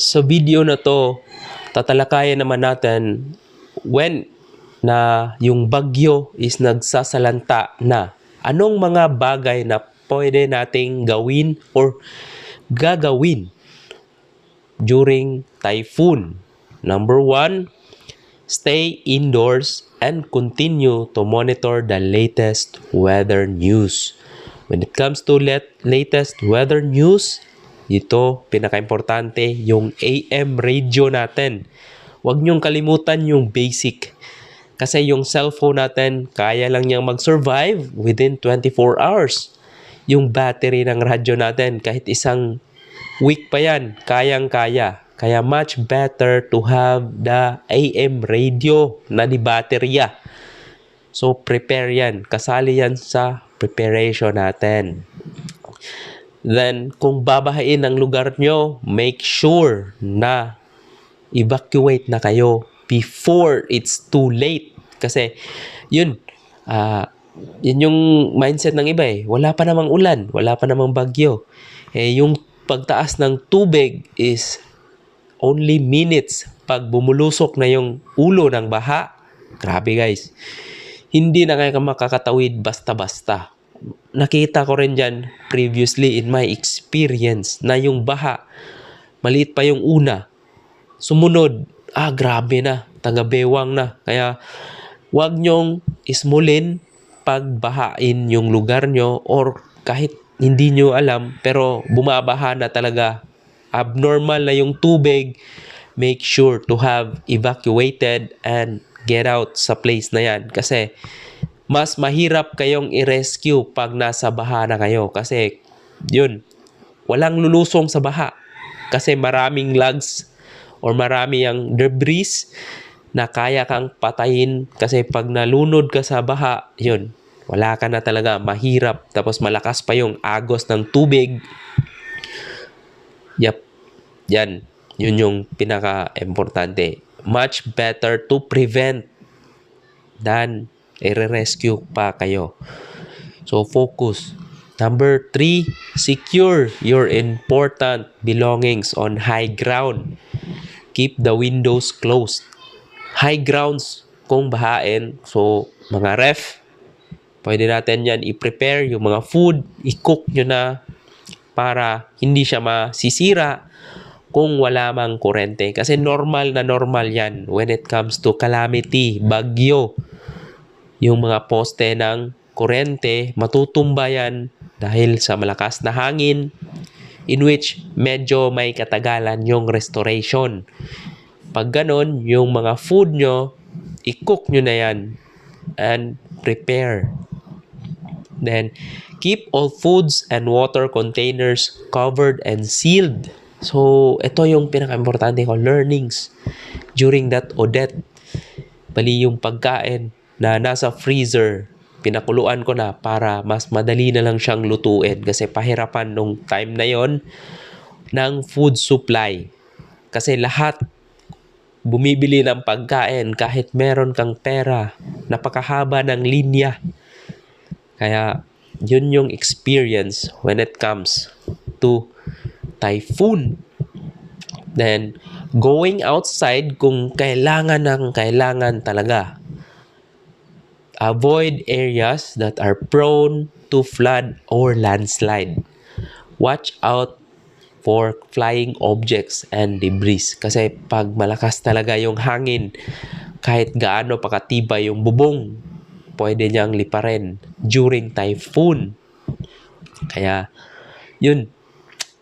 Sa video na to, tatalakayan naman natin when na yung bagyo is nagsasalanta na. Anong mga bagay na pwede nating gawin or gagawin during typhoon? Number one, stay indoors and continue to monitor the latest weather news. When it comes to let latest weather news, ito, pinaka-importante, yung AM radio natin. Huwag niyong kalimutan yung basic. Kasi yung cellphone natin, kaya lang niyang mag-survive within 24 hours. Yung battery ng radyo natin, kahit isang week pa yan, kayang-kaya. Kaya much better to have the AM radio na di baterya. So prepare yan. Kasali yan sa preparation natin. Then, kung babahain ang lugar nyo, make sure na evacuate na kayo before it's too late. Kasi, yun, ah, yun yung mindset ng iba eh. Wala pa namang ulan, wala pa namang bagyo. Eh, yung pagtaas ng tubig is only minutes pag bumulusok na yung ulo ng baha. Grabe guys. Hindi na kayo makakatawid basta-basta. Nakita ko rin dyan previously in my experience na yung baha, maliit pa yung una. Sumunod, ah grabe na, taga-bewang na. Kaya wag nyong ismulin pagbahain yung lugar nyo or kahit hindi nyo alam pero bumabaha na talaga abnormal na yung tubig make sure to have evacuated and get out sa place na yan kasi mas mahirap kayong i-rescue pag nasa baha na kayo kasi yun walang lulusong sa baha kasi maraming lugs or marami ang debris na kaya kang patayin kasi pag nalunod ka sa baha, yun, wala ka na talaga, mahirap. Tapos malakas pa yung agos ng tubig. Yep, yan. Yun yung pinaka-importante. Much better to prevent than i-rescue pa kayo. So, focus. Number three, secure your important belongings on high ground. Keep the windows closed. High grounds kung bahain. So, mga ref, pwede natin yan i-prepare yung mga food, i-cook nyo na para hindi siya masisira kung wala mang kurente. Kasi normal na normal yan when it comes to calamity, bagyo. Yung mga poste ng kurente, matutumba yan dahil sa malakas na hangin in which medyo may katagalan yung restoration. Pag ganon, yung mga food nyo, i-cook nyo na yan and prepare. Then, keep all foods and water containers covered and sealed. So, ito yung pinaka-importante ko, learnings during that Odette. Bali yung pagkain na nasa freezer, pinakuluan ko na para mas madali na lang siyang lutuin kasi pahirapan nung time na yon ng food supply. Kasi lahat bumibili ng pagkain kahit meron kang pera, napakahaba ng linya. Kaya yun yung experience when it comes to typhoon. Then, going outside kung kailangan ng kailangan talaga. Avoid areas that are prone to flood or landslide. Watch out for flying objects and debris. Kasi pag malakas talaga yung hangin, kahit gaano pakatibay yung bubong, pwede niyang liparin during typhoon. Kaya, yun.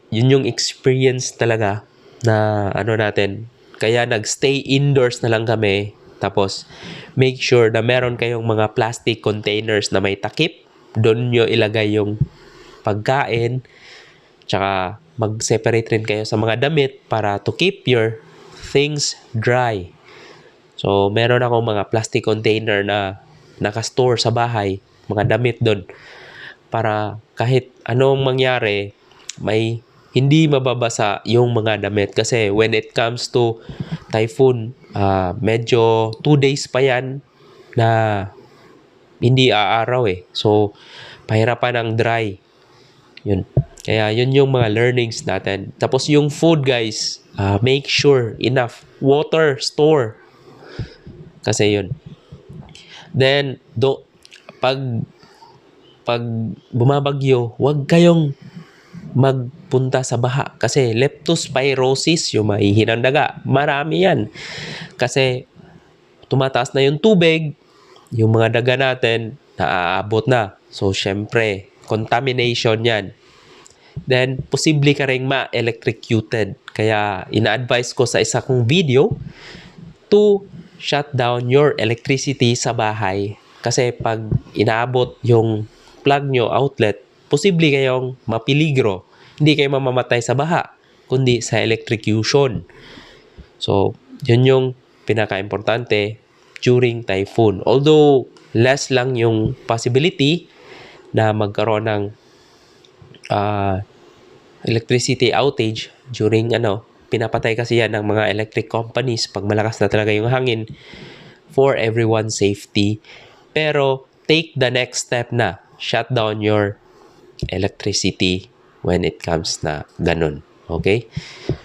Yun yung experience talaga na ano natin. Kaya nag-stay indoors na lang kami. Tapos, make sure na meron kayong mga plastic containers na may takip. Doon nyo ilagay yung pagkain. Tsaka, mag-separate rin kayo sa mga damit para to keep your things dry. So, meron akong mga plastic container na nakastore sa bahay, mga damit doon. Para kahit anong mangyari, may hindi mababasa yung mga damit. Kasi when it comes to typhoon, ah, medyo 2 days pa yan na hindi aaraw eh. So, pahirapan ng dry. Yun. Kaya yun yung mga learnings natin. Tapos yung food guys, ah, make sure enough water store. Kasi yun. Then, do, pag pag bumabagyo, huwag kayong magpunta sa baha kasi leptospirosis yung mahihinang daga. Marami yan. Kasi tumataas na yung tubig, yung mga daga natin naaabot na. So, syempre, contamination yan. Then, posible ka rin ma-electrocuted. Kaya, ina-advise ko sa isa kong video to shut down your electricity sa bahay. Kasi pag inaabot yung plug nyo outlet, posible kayong mapiligro. Hindi kayo mamamatay sa baha, kundi sa electrocution. So, yun yung pinaka-importante during typhoon. Although, less lang yung possibility na magkaroon ng ah, electricity outage during ano, pinapatay kasi yan ng mga electric companies pag malakas na talaga yung hangin for everyone's safety. Pero take the next step na shut down your electricity when it comes na ganun. Okay?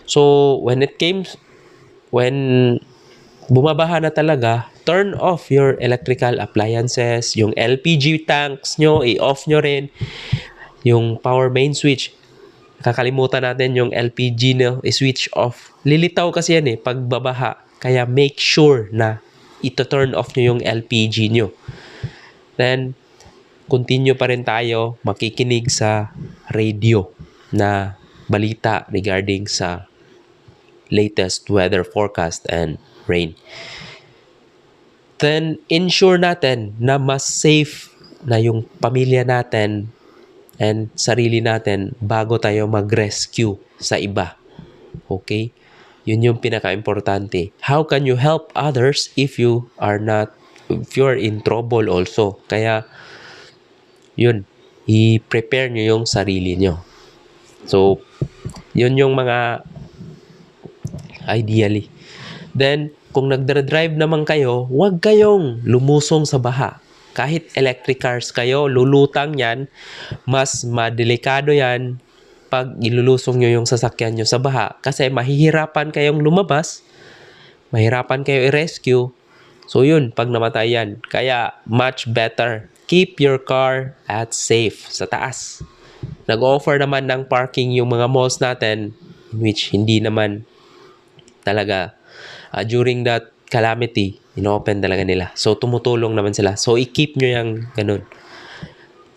So, when it came, when bumabaha na talaga, turn off your electrical appliances, yung LPG tanks nyo, i-off nyo rin, yung power main switch, kakalimutan natin yung LPG na i-switch off. Lilitaw kasi yan eh, pag babaha. Kaya make sure na ito turn off nyo yung LPG nyo. Then, continue pa rin tayo makikinig sa radio na balita regarding sa latest weather forecast and rain. Then, ensure natin na mas safe na yung pamilya natin and sarili natin bago tayo mag-rescue sa iba. Okay? Yun yung pinaka-importante. How can you help others if you are not, if you're in trouble also? Kaya, yun, i-prepare nyo yung sarili nyo. So, yun yung mga ideally. Then, kung nagdra-drive naman kayo, huwag kayong lumusong sa baha. Kahit electric cars kayo, lulutang yan, mas madelikado yan pag ilulusong nyo yung sasakyan nyo sa baha. Kasi mahihirapan kayong lumabas, mahirapan kayo i-rescue. So yun, pag namatay yan. Kaya much better, keep your car at safe sa taas. Nag-offer naman ng parking yung mga malls natin, which hindi naman talaga uh, during that calamity, inopen talaga nila. So, tumutulong naman sila. So, i-keep nyo yung ganun.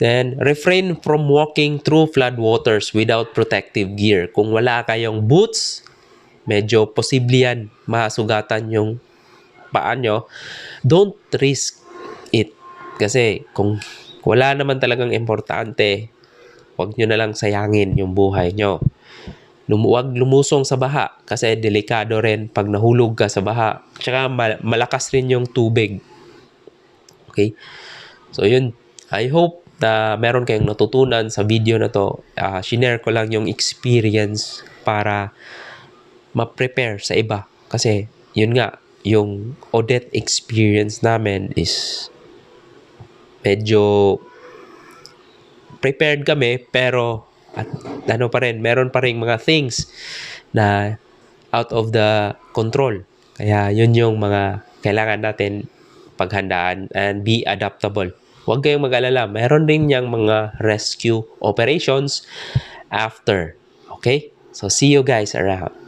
Then, refrain from walking through flood waters without protective gear. Kung wala kayong boots, medyo posible yan masugatan yung paa nyo. Don't risk it. Kasi kung wala naman talagang importante, huwag nyo na lang sayangin yung buhay nyo. Lumuwag lumusong sa baha kasi delikado rin pag nahulog ka sa baha. Tsaka mal- malakas rin yung tubig. Okay? So yun, I hope na meron kayong natutunan sa video na to. Uh, shinare ko lang yung experience para ma-prepare sa iba. Kasi yun nga, yung Odette experience namin is medyo prepared kami pero at ano pa rin, meron pa rin mga things na out of the control. Kaya yun yung mga kailangan natin paghandaan and be adaptable. Huwag kayong mag-alala. Meron rin niyang mga rescue operations after. Okay? So, see you guys around.